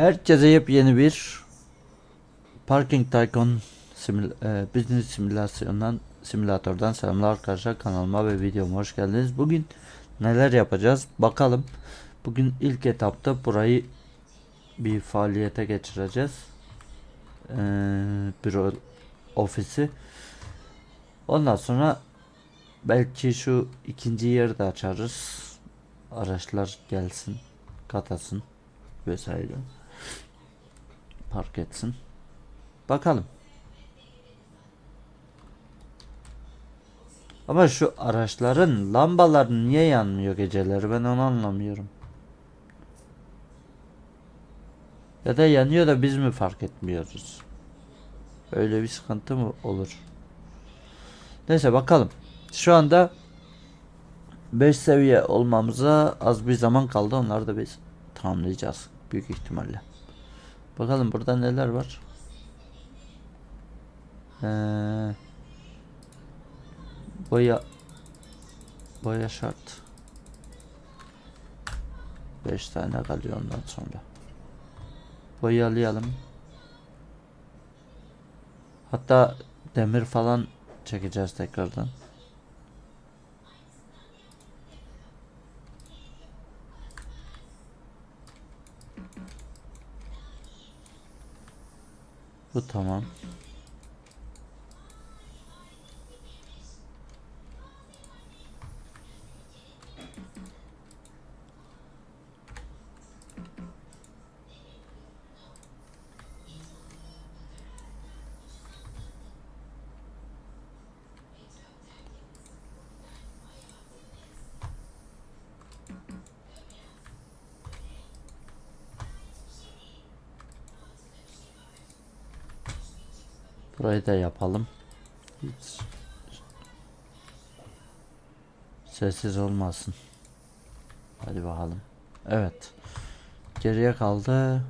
Herkese yepyeni bir Parking Tycoon simül e, Business simülasyondan simülatörden selamlar arkadaşlar kanalıma ve videoma hoş geldiniz. Bugün neler yapacağız bakalım. Bugün ilk etapta burayı bir faaliyete geçireceğiz. Ee, büro ofisi. Ondan sonra belki şu ikinci yeri de açarız. Araçlar gelsin, katasın vesaire park etsin. Bakalım. Ama şu araçların lambaları niye yanmıyor geceleri ben onu anlamıyorum. Ya da yanıyor da biz mi fark etmiyoruz? Öyle bir sıkıntı mı olur? Neyse bakalım. Şu anda 5 seviye olmamıza az bir zaman kaldı. Onları da biz tamamlayacağız büyük ihtimalle. Bakalım burada neler var. Ee, boya boya şart. 5 tane kalıyor ondan sonra. Boyalayalım. Hatta demir falan çekeceğiz tekrardan. Bu tamam. Burayı da yapalım. Hiç sessiz olmasın. Hadi bakalım. Evet. Geriye kaldı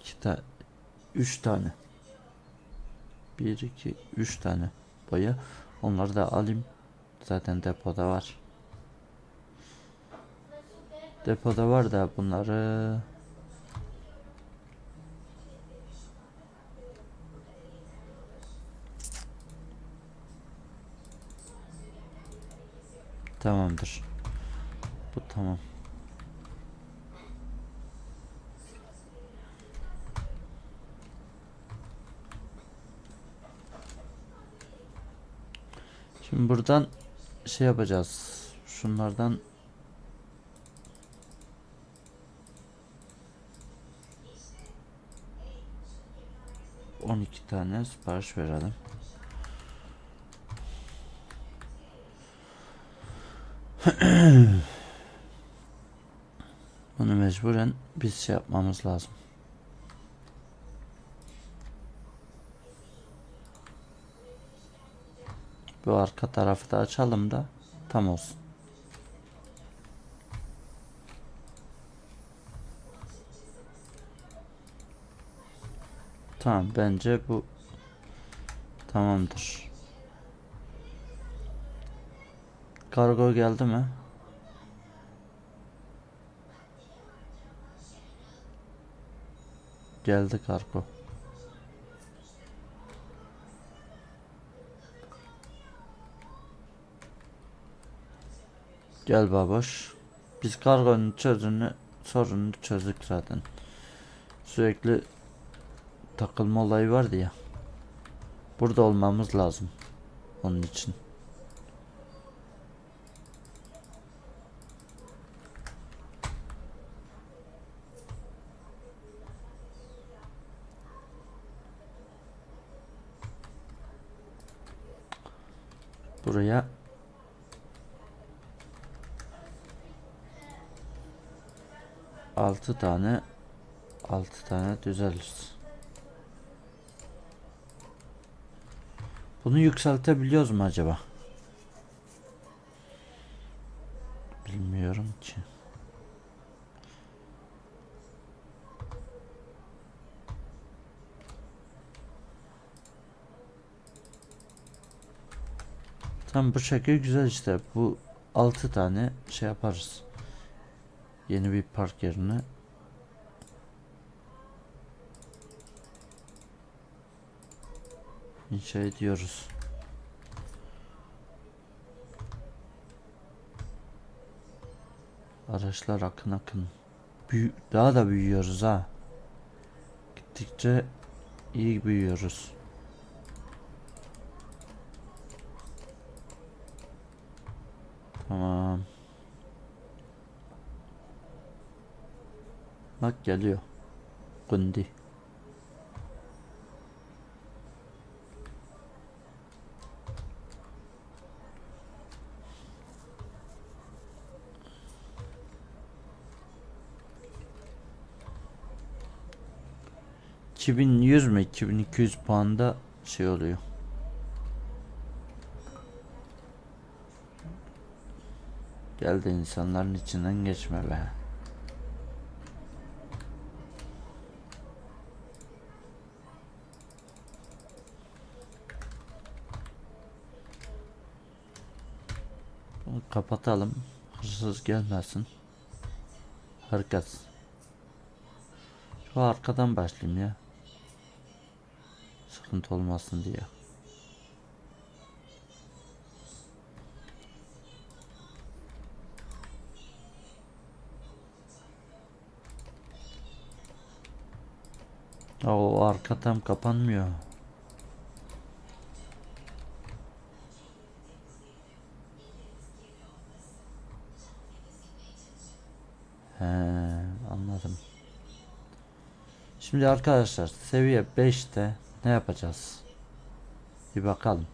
iki tane, üç tane. Bir, iki, üç tane boya. Onları da alayım. Zaten depoda var. Depoda var da bunları Tamamdır. Bu tamam. Şimdi buradan şey yapacağız. Şunlardan on iki tane sipariş verelim. Bunu mecburen biz şey yapmamız lazım. Bu arka tarafı da açalım da tam olsun. Tamam bence bu tamamdır. Kargo geldi mi? Geldi kargo. Gel baboş. Biz kargonun çözünü sorununu çözdük zaten. Sürekli takılma olayı vardı ya. Burada olmamız lazım. Onun için. Buraya altı tane altı tane düzeliriz. Bunu yükseltebiliyoruz mu acaba? Bu şekil güzel işte. Bu 6 tane şey yaparız. Yeni bir park yerine. inşa ediyoruz. Araçlar akın akın. Büyü daha da büyüyoruz ha. Gittikçe iyi büyüyoruz. Tamam. Bak geliyor. Gundi. ...2100 mü 2200 puanda şey oluyor. Gel de insanların içinden geçme be. Bunu kapatalım. Hırsız gelmesin. Herkes. Şu arkadan başlayayım ya. Sıkıntı olmasın diye. O arka tam kapanmıyor. He, anladım. Şimdi arkadaşlar seviye 5'te ne yapacağız? Bir bakalım.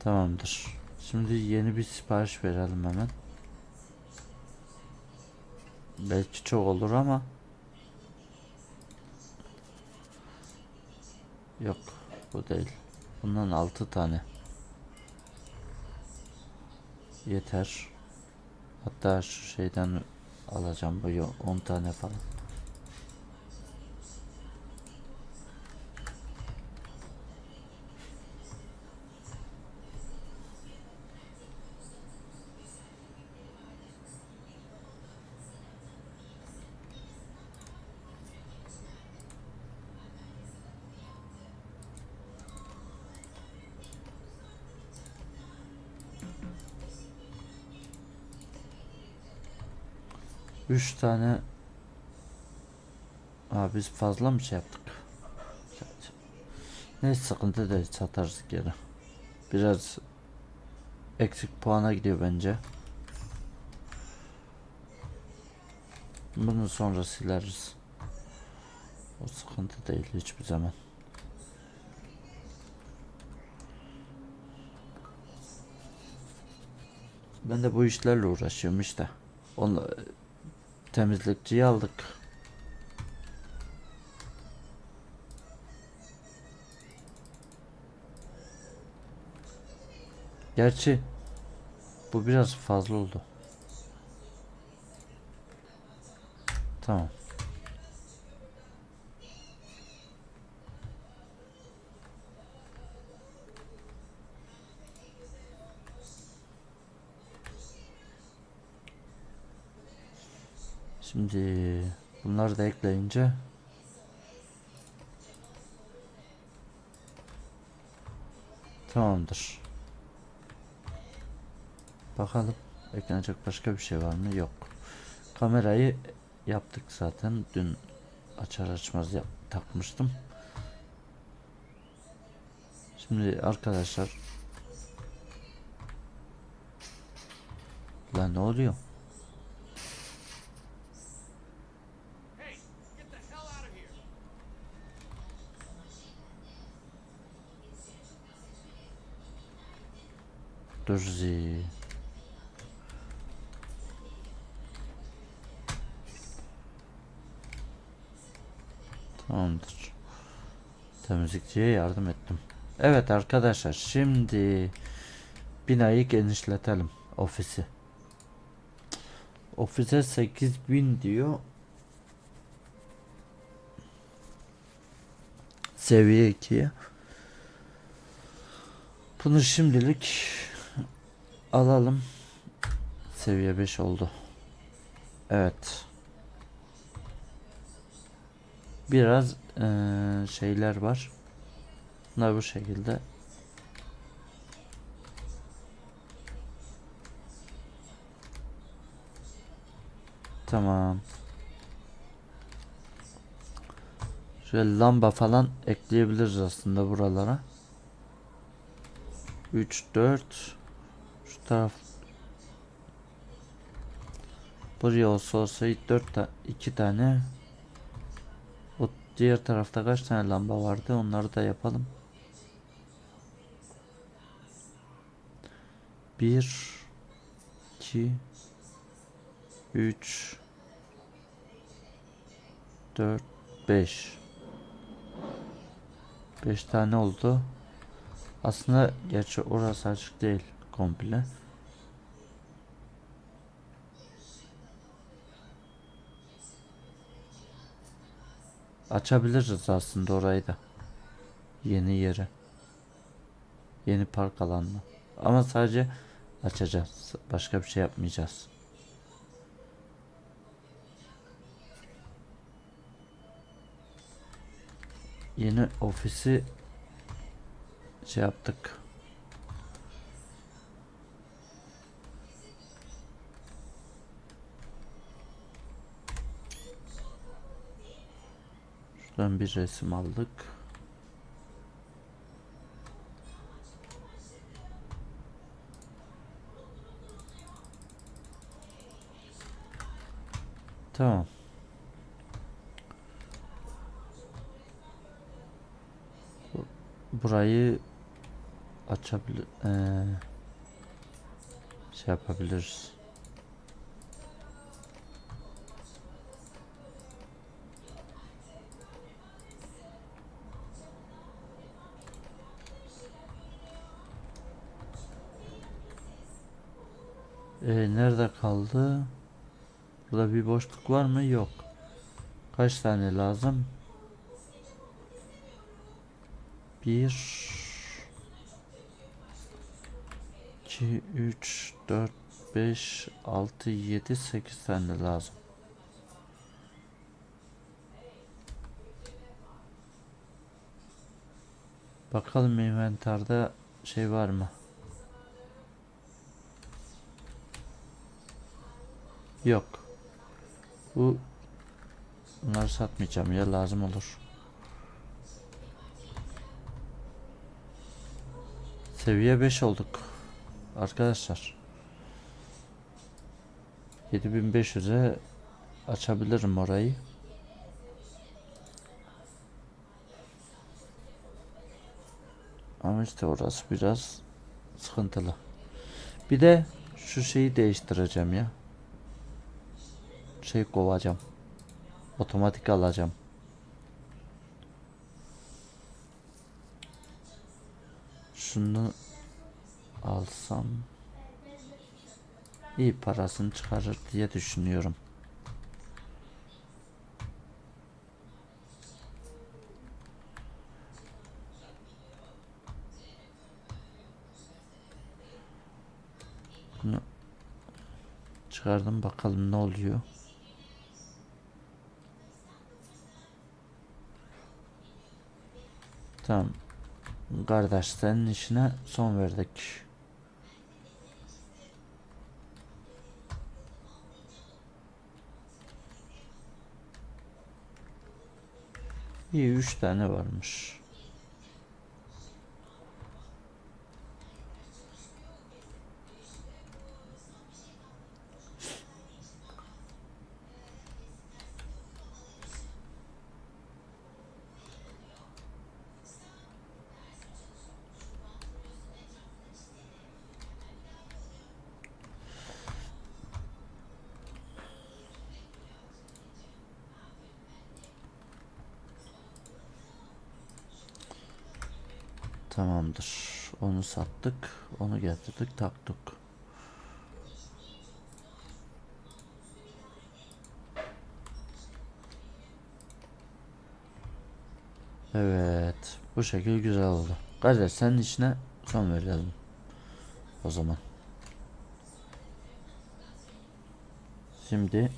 Tamamdır. Şimdi yeni bir sipariş verelim hemen. Belki çok olur ama Yok bu değil. Bundan 6 tane. Yeter. Hatta şu şeyden alacağım bu 10 tane falan. Üç tane Aa, biz fazla mı şey yaptık? Ne sıkıntı değil satarız geri. Biraz eksik puana gidiyor bence. Bunu sonra sileriz. O sıkıntı değil hiçbir zaman. Ben de bu işlerle uğraşıyorum işte. Onu temizlikçiyi aldık. Gerçi bu biraz fazla oldu. Tamam. Şimdi bunları da ekleyince tamamdır. Bakalım eklenecek başka bir şey var mı? Yok. Kamerayı yaptık zaten. Dün açar açmaz yap takmıştım. Şimdi arkadaşlar Lan ne oluyor? Dur zi. Tamamdır. Temizlikçiye yardım ettim. Evet arkadaşlar şimdi binayı genişletelim ofisi. Ofise 8000 diyor. Seviye 2'ye. Bunu şimdilik alalım. Seviye 5 oldu. Evet. Biraz eee, şeyler var. Bunlar bu şekilde. Tamam. Şöyle lamba falan ekleyebiliriz aslında buralara. 3 4 şu taraf. Buraya olsa olsa 4 ta 2 tane. O diğer tarafta kaç tane lamba vardı? Onları da yapalım. 1 2 3 4 5 5 tane oldu. Aslında gerçi orası açık değil komple. Açabiliriz aslında orayı da. Yeni yeri. Yeni park alanını. Ama sadece açacağız. Başka bir şey yapmayacağız. Yeni ofisi şey yaptık. Şuradan bir resim aldık. Tamam. Bu- Burayı açabilir eee, şey yapabiliriz. Ee, nerede kaldı? Burada bir boşluk var mı? Yok. Kaç tane lazım? Bir, iki, üç, dört, beş, altı, yedi, sekiz tane lazım. Bakalım inventarda şey var mı? Yok. Bu bunları satmayacağım ya lazım olur. Seviye 5 olduk. Arkadaşlar. 7500'e açabilirim orayı. Ama işte orası biraz sıkıntılı. Bir de şu şeyi değiştireceğim ya. Şey kovacağım. Otomatik alacağım. Şunu alsam iyi parasını çıkarır diye düşünüyorum. Bunu çıkardım bakalım ne oluyor. Tamam. Kardeş senin işine son verdik. İyi üç tane varmış. Tamamdır. Onu sattık. Onu getirdik taktık. Evet. Bu şekil güzel oldu. Kardeş senin işine son verelim. O zaman. Şimdi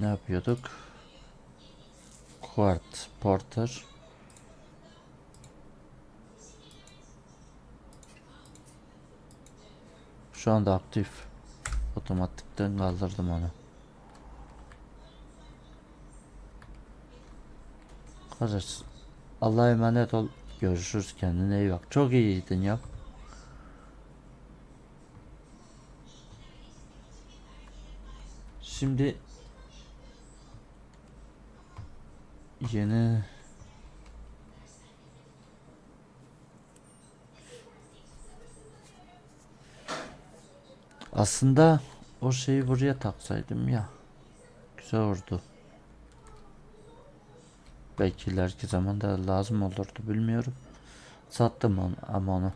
ne yapıyorduk? Quart Porter Şu anda aktif. Otomatikten kaldırdım onu. Kardeş Allah'a emanet ol. Görüşürüz kendine iyi bak. Çok iyiydin ya. Şimdi yeni aslında o şeyi buraya taksaydım ya güzel olurdu. Belki ileriki zamanda lazım olurdu bilmiyorum. Sattım onu ama onu.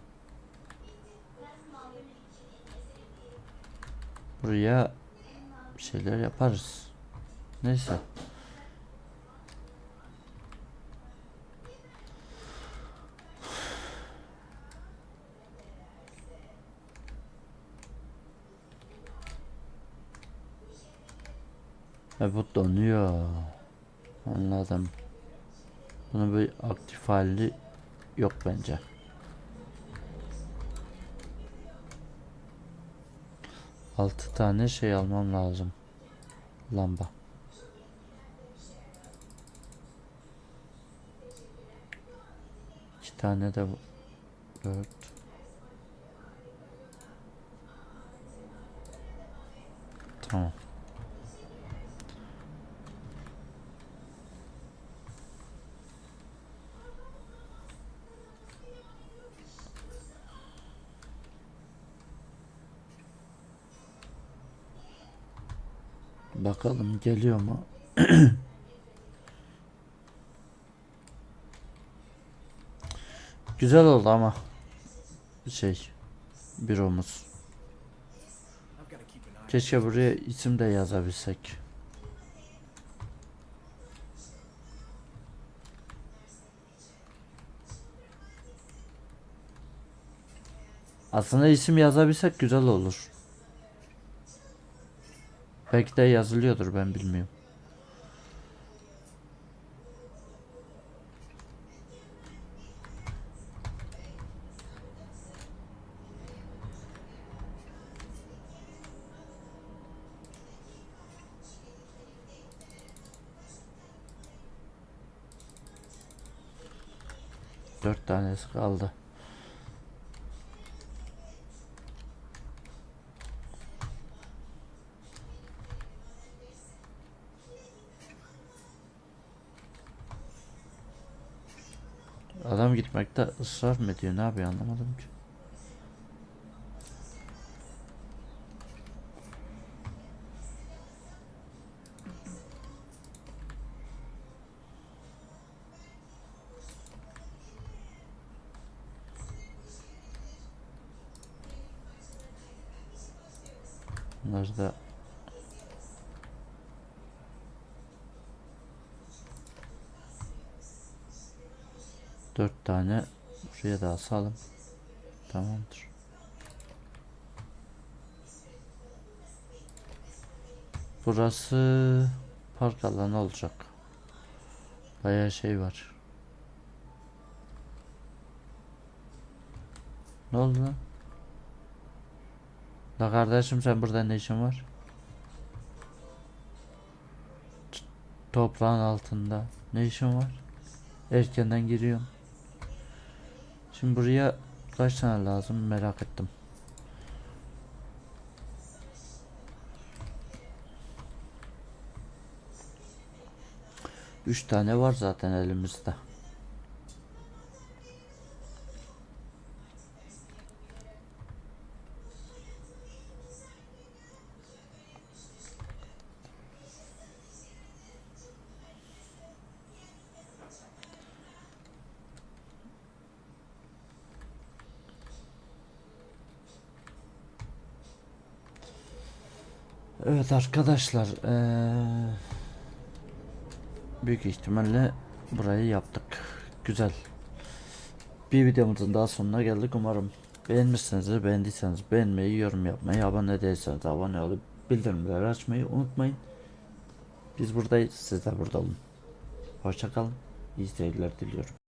Buraya şeyler yaparız. Neyse. E bu donuyor. Anladım. Bunun bir aktif hali yok bence. Altı tane şey almam lazım. Lamba. İki tane de bu. Dört. Tamam. Bakalım geliyor mu? Güzel oldu ama şey büromuz. Keşke buraya isim de yazabilsek. Aslında isim yazabilsek güzel olur. Belki de yazılıyordur ben bilmiyorum. Dört tanesi kaldı. Gitmekte ısrar mı ediyor? Ne yapıyor anlamadım ki. Bunları da dört tane buraya da asalım. Tamamdır. Burası park alanı olacak. Bayağı şey var. Ne oldu lan? La kardeşim sen burada ne işin var? T- Toprağın altında. Ne işin var? Erkenden giriyorum. Şimdi buraya kaç tane lazım merak ettim. Üç tane var zaten elimizde. Evet arkadaşlar eee, büyük ihtimalle burayı yaptık. Güzel. Bir videomuzun daha sonuna geldik. Umarım Beğenmişseniz de beğendiyseniz beğenmeyi, yorum yapmayı, abone değilseniz abone olup bildirimleri açmayı unutmayın. Biz buradayız. Siz de burada olun. Hoşçakalın. İyi seyirler diliyorum.